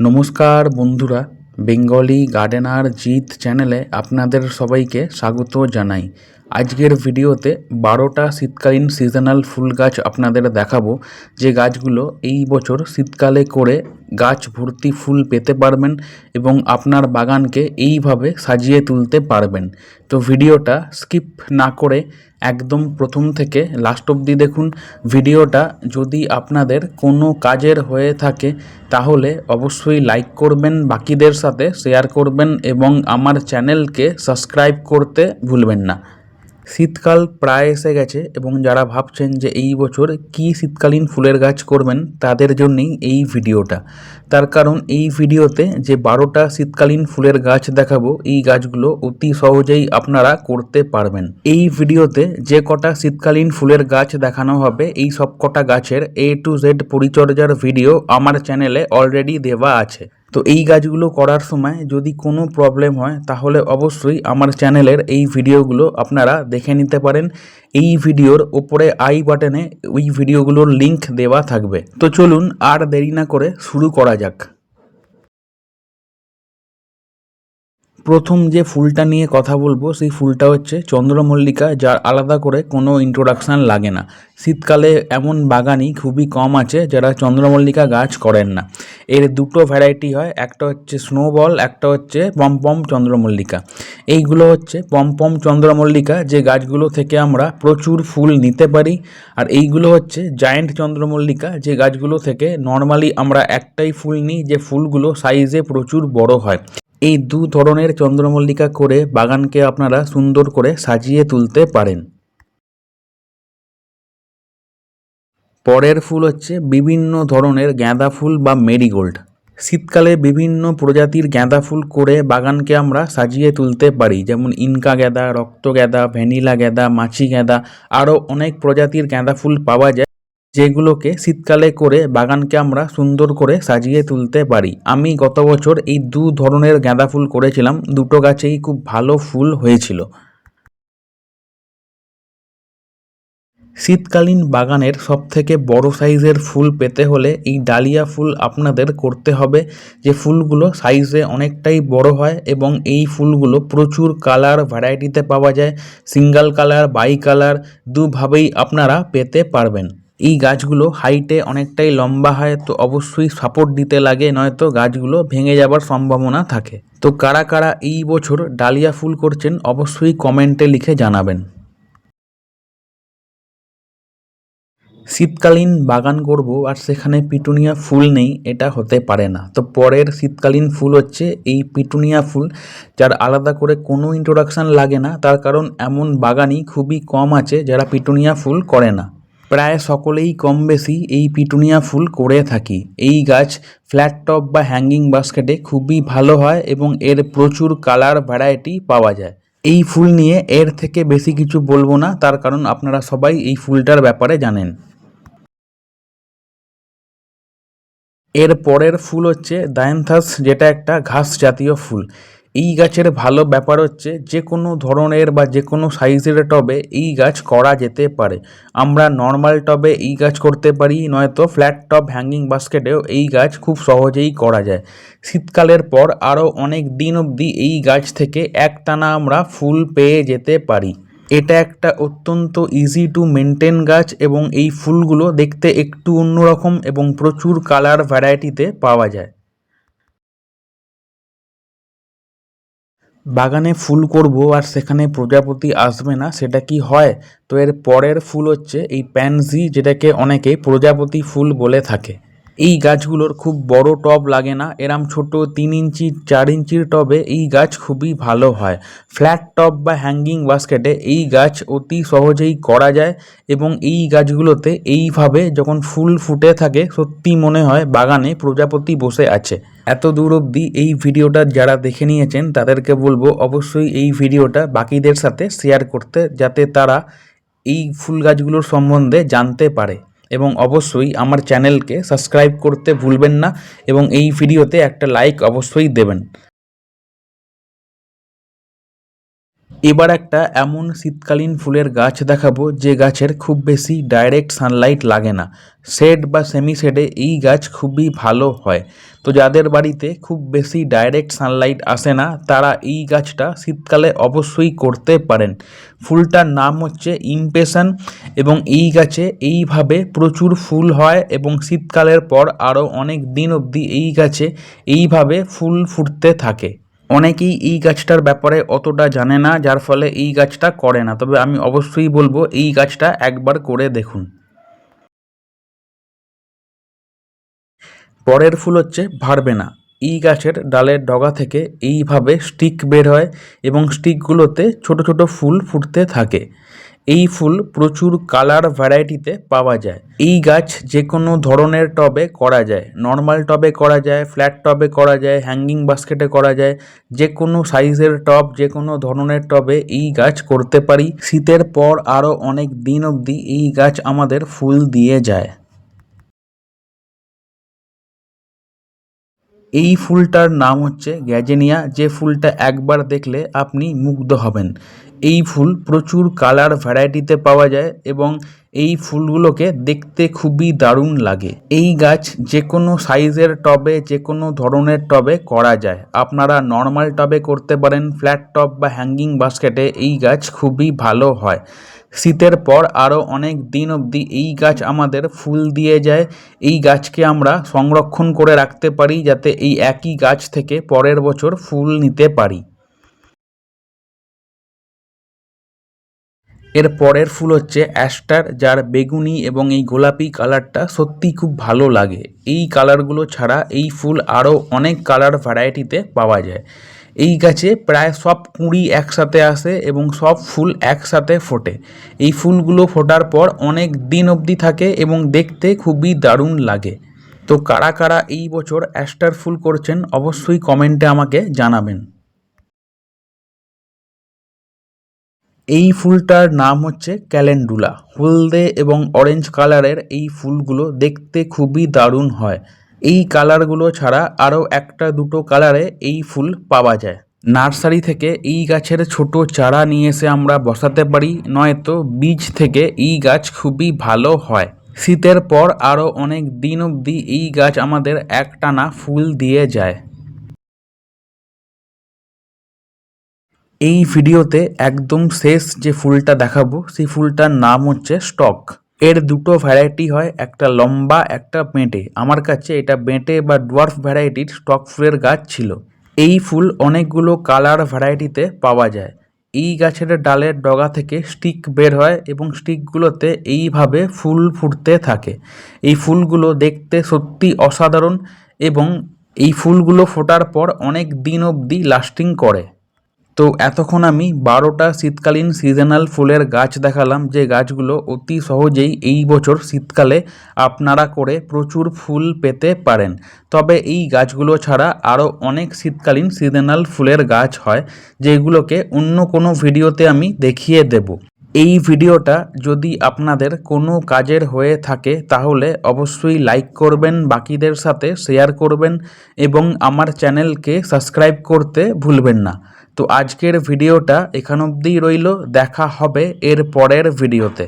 নমস্কার বন্ধুরা Bengali gardener জিত চ্যানেলে আপনাদের সবাইকে স্বাগত জানাই। আজকের ভিডিওতে বারোটা শীতকালীন সিজনাল ফুল গাছ আপনাদের দেখাবো। যে গাছগুলো এই বছর শীতকালে করে গাছ ভর্তি ফুল পেতে পারবেন এবং আপনার বাগানকে এইভাবে সাজিয়ে তুলতে পারবেন। তো ভিডিওটা স্কিপ না করে একদম প্রথম থেকে লাস্ট অবধি দেখুন। ভিডিওটা যদি আপনাদের কোনো কাজের হয়ে থাকে, তাহলে অবশ্যই লাইক করবেন, বাকিদের সাথে শেয়ার করবেন এবং আমার চ্যানেলকে সাবস্ক্রাইব করতে ভুলবেন না। শীতকাল প্রায় এসে গেছে এবং যারা ভাবছেন যে এই বছর কী শীতকালীন ফুলের গাছ করবেন তাদের জন্যই এই ভিডিওটা। তার কারণ এই ভিডিওতে যে বারোটা শীতকালীন ফুলের গাছ দেখাবো, এই গাছগুলো অতি সহজেই আপনারা করতে পারবেন। এই ভিডিওতে যে কটা শীতকালীন ফুলের গাছ দেখানো হবে, এই সব কটা গাছের এ টু জেড পরিচর্যার ভিডিও আমার চ্যানেলে অলরেডি দেওয়া আছে। তো এই গাছগুলো করার সময় যদি কোনো প্রবলেম হয়, তাহলে অবশ্যই আমার চ্যানেলের এই ভিডিওগুলো আপনারা দেখে নিতে পারেন। এই ভিডিওর ওপরে আই বাটনে ওই ভিডিওগুলোর লিংক দেওয়া থাকবে। তো চলুন আর দেরি না করে শুরু করা যাক। প্রথম যে ফুলটা নিয়ে কথা বলব, সেই ফুলটা হচ্ছে চন্দ্রমল্লিকা, যার আলাদা করে কোনো ইন্ট্রোডাকশান লাগে না। শীতকালে এমন বাগানই খুবই কম আছে যারা চন্দ্রমল্লিকা গাছ করেন না। এর দুটো ভ্যারাইটি হয়, একটা হচ্ছে স্নোবল একটা হচ্ছে পমপম চন্দ্রমল্লিকা। এইগুলো হচ্ছে পমপম চন্দ্রমল্লিকা, যে গাছগুলো থেকে আমরা প্রচুর ফুল নিতে পারি। আর এইগুলো হচ্ছে জায়েন্ট চন্দ্রমল্লিকা, যে গাছগুলো থেকে নর্মালি আমরা একটাই ফুল নিই, যে ফুলগুলো সাইজে প্রচুর বড় হয়। এই দু ধরনের চন্দ্রমল্লিকা করে বাগানকে আপনারা সুন্দর করে সাজিয়ে তুলতে পারেন। পরের ফুল হচ্ছে বিভিন্ন ধরনের গাঁদা ফুল বা মেরিগোল্ড। শীতকালে বিভিন্ন প্রজাতির গাঁদা ফুল করে বাগানকে আমরা সাজিয়ে তুলতে পারি, যেমন ইনকা গাঁদা, রক্ত গাঁদা, ভ্যানিলা গাঁদা, মাছি গাঁদা, আরও অনেক প্রজাতির গাঁদা ফুল পাওয়া যায়। যেগুলোকে শীতকালে করে বাগানকে আমরা সুন্দর করে সাজিয়ে তুলতে পারি। আমি গত বছর এই দু ধরনের গাঁদা ফুল করেছিলাম। দুটো গাছেই খুব ভালো ফুল হয়েছিল। শীতকালীন বাগানের সবথেকে বড় সাইজের ফুল পেতে হলে এই ডালিয়া ফুল আপনাদের করতে হবে। যে ফুলগুলো সাইজে অনেকটাই বড় হয় এবং এই ফুলগুলো প্রচুর কালার ভ্যারাইটিতে পাওয়া যায়। সিঙ্গেল কালার, বাই কালার, দুভাবেই আপনারা পেতে পারবেন। এই গাছগুলো হাইটে অনেকটাই লম্বা হয়, তো অবশ্যই সাপোর্ট দিতে লাগে, নয়তো গাছগুলো ভেঙে যাবার সম্ভাবনা থাকে। তো কারা কারা এই বছর ডালিয়া ফুল করছেন, অবশ্যই কমেন্টে লিখে জানাবেন। শীতকালীন বাগান করব আর সেখানে পিটুনিয়া ফুল নেই, এটা হতে পারে না। তো পরের শীতকালীন ফুল হচ্ছে এই পিটুনিয়া ফুল, যার আলাদা করে কোনো ইন্ট্রোডাকশান লাগে না। তার কারণ এমন বাগানই খুবই কম আছে যারা পিটুনিয়া ফুল করে না। প্রায় সকলেই কম বেশি এই পিটুনিয়া ফুল করে থাকি। এই গাছ ফ্ল্যাট টপ বা হ্যাঙ্গিং বাস্কেটে খুবই ভালো হয় এবং এর প্রচুর কালার ভ্যারাইটি পাওয়া যায়। এই ফুল নিয়ে এর থেকে বেশি কিছু বলব না, তার কারণ আপনারা সবাই এই ফুলটার ব্যাপারে জানেন। এর পরের ফুল হচ্ছে ডায়ান্থাস যেটা একটা ঘাস জাতীয় ফুল। এই গাছের ভালো ব্যাপার হচ্ছে যে কোনো ধরনের বা যে কোনো সাইজের টবে এই গাছ করা যেতে পারে। আমরা নর্মাল টবে এই গাছ করতে পারি, নয়তো ফ্ল্যাট টপ হ্যাঙ্গিং বাস্কেটেও এই গাছ খুব সহজেই করা যায়। শীতকালের পর আরও অনেক দিন অবধি এই গাছ থেকে একটানা আমরা ফুল পেয়ে যেতে পারি। এটা একটা অত্যন্ত ইজি টু মেনটেন গাছ এবং এই ফুলগুলো দেখতে একটু অন্যরকম এবং প্রচুর কালার ভ্যারাইটিতে পাওয়া যায়। বাগানে ফুল করব আর সেখানে প্রজাপতি আসবে না, সেটা কি হয়? তো এর পরের ফুল হচ্ছে এই প্যানজি, যেটাকে অনেকে প্রজাপতি ফুল বলে থাকে। এই গাছগুলোর খুব বড় টব লাগে না। এরম ছোট তিন ইঞ্চি, চার ইঞ্চির টবে এই গাছ খুবই ভালো হয়। ফ্ল্যাট টব বা হ্যাঙ্গিং বাস্কেটে এই গাছ অতি সহজেই করা যায় এবং এই গাছগুলোতে এইভাবে যখন ফুল ফুটে থাকে, সত্যি মনে হয় বাগানে প্রজাপতি বসে আছে। এত দূর অবধি এই ভিডিওটা যারা দেখে নিয়েছেন, তাদেরকে বলব অবশ্যই এই ভিডিওটা বাকিদের সাথে শেয়ার করতে, যাতে তারা এই ফুল গাছগুলোর সম্বন্ধে জানতে পারে। এবং অবশ্যই আমার চ্যানেলকে সাবস্ক্রাইব করতে ভুলবেন না এবং এই ভিডিওতে একটা লাইক অবশ্যই দেবেন। এবার একটা এমন শীতকালীন ফুলের গাছ দেখাবো যে গাছের খুব বেশি ডাইরেক্ট সানলাইট লাগে না। শেড বা সেমি শেডে এই গাছ খুবই ভালো হয়। তো যাদের বাড়িতে খুব বেশি ডাইরেক্ট সানলাইট আসে না, তারা এই গাছটা শীতকালে অবশ্যই করতে পারেন। ফুলটার নাম হচ্ছে ইমপেশন এবং এই গাছে এইভাবে প্রচুর ফুল হয় এবং শীতকালের পর আরও অনেক দিন অবধি এই গাছে এইভাবে ফুল ফুটতে থাকে। অনেকেই এই গাছটার ব্যাপারে অতটা জানে না, যার ফলে এই গাছটা করে না। তবে আমি অবশ্যই বলব, এই গাছটা একবার করে দেখুন। পরের ফুল হচ্ছে ভারবেনা। এই গাছের ডালের ডগা থেকে এইভাবে স্টিক বের হয় এবং স্টিকগুলোতে ছোট ছোট ফুল ফুটতে থাকে। এই ফুল প্রচুর কালার ভ্যারাইটিতে পাওয়া যায়। এই গাছ যে কোনো ধরনের টবে করা যায়। নর্মাল টবে করা যায়, ফ্ল্যাট টবে করা যায়, হ্যাঙ্গিং বাস্কেটে করা যায়। যে কোনো সাইজের টব যে কোনো ধরনের টবে এই গাছ করতে পারি। শীতের পর আরও অনেক দিন অবধি এই গাছ আমাদের ফুল দিয়ে যায়। এই ফুলটার নাম হচ্ছে গ্যাজেনিয়া। যে ফুলটা একবার দেখলে আপনি মুগ্ধ হবেন। এই ফুল প্রচুর কালার ভ্যারাইটিতে পাওয়া যায় এবং এই ফুলগুলোকে দেখতে খুবই দারুণ লাগে। এই গাছ যে কোনো সাইজের টবে যে কোনো ধরনের টবে করা যায়। আপনারা নর্মাল টবে করতে পারেন, ফ্ল্যাট টব বা হ্যাঙ্গিং বাস্কেটে এই গাছ খুবই ভালো হয়। শীতের পর আরও অনেক দিন অবধি এই গাছ আমাদের ফুল দিয়ে যায়। এই গাছকে আমরা সংরক্ষণ করে রাখতে পারি যাতে এই একই গাছ থেকে পরের বছর ফুল নিতে পারি। এর পরের ফুল হচ্ছে অ্যাস্টার, যার বেগুনি এবং এই গোলাপি কালারটা সত্যিই খুব ভালো লাগে। এই কালারগুলো ছাড়া এই ফুল আরও অনেক কালার ভ্যারাইটিতে পাওয়া যায়। এই গাছে প্রায় সব কুঁড়ি একসাথে আসে এবং সব ফুল একসাথে ফোটে। এই ফুলগুলো ফোটার পর অনেক দিন অবধি থাকে এবং দেখতে খুবই দারুণ লাগে। তো কারা কারা এই বছর অ্যাস্টার ফুল করছেন অবশ্যই কমেন্টে আমাকে জানাবেন। এই ফুলটার নাম হচ্ছে ক্যালেন্ডুলা। হলদে এবং অরেঞ্জ কালারের এই ফুলগুলো দেখতে খুবই দারুণ হয়। এই কালারগুলো ছাড়া আরও একটা দুটো কালারে এই ফুল পাওয়া যায়। নার্সারি থেকে এই গাছের ছোট চারা নিয়ে এসে আমরা বসাতে পারি, নয়তো বীজ থেকে এই গাছ খুবই ভালো হয়। শীতের পর আরও অনেক দিন অবধি এই গাছ আমাদের একটানা ফুল দিয়ে যায়। এই ভিডিওতে একদম শেষ যে ফুলটা দেখাবো, সেই ফুলটার নাম হচ্ছে স্টক। এর দুটো ভ্যারাইটি হয়, একটা লম্বা, একটা বেঁটে। আমার কাছে এটা বেঁটে বা ডোয়ার্ফ ভ্যারাইটির স্টক ফুলের গাছ ছিল। এই ফুল অনেকগুলো কালার ভ্যারাইটিতে পাওয়া যায়। এই গাছের ডালের ডগা থেকে স্টিক বের হয় এবং স্টিকগুলোতে এইভাবে ফুল ফুটতে থাকে। এই ফুলগুলো দেখতে সত্যি অসাধারণ এবং এই ফুলগুলো ফোটার পর অনেক দিন অবধি লাস্টিং করে। তো এতক্ষণ আমি বারোটা শীতকালীন সিজনাল ফুলের গাছ দেখালাম, যে গাছগুলো অতি সহজেই এই বছর শীতকালে আপনারা করে প্রচুর ফুল পেতে পারেন। তবে এই গাছগুলো ছাড়া আরও অনেক শীতকালীন সিজনাল ফুলের গাছ হয়, যেগুলোকে অন্য কোনো ভিডিওতে আমি দেখিয়ে দেব। এই ভিডিওটা যদি আপনাদের কোনো কাজের হয়ে থাকে, তাহলে অবশ্যই লাইক করবেন, বাকিদের সাথে শেয়ার করবেন এবং আমার চ্যানেলকে সাবস্ক্রাইব করতে ভুলবেন না। তো আজকের ভিডিওটা এখান অবধিই রইল দেখা হবে এর পরের ভিডিওতে।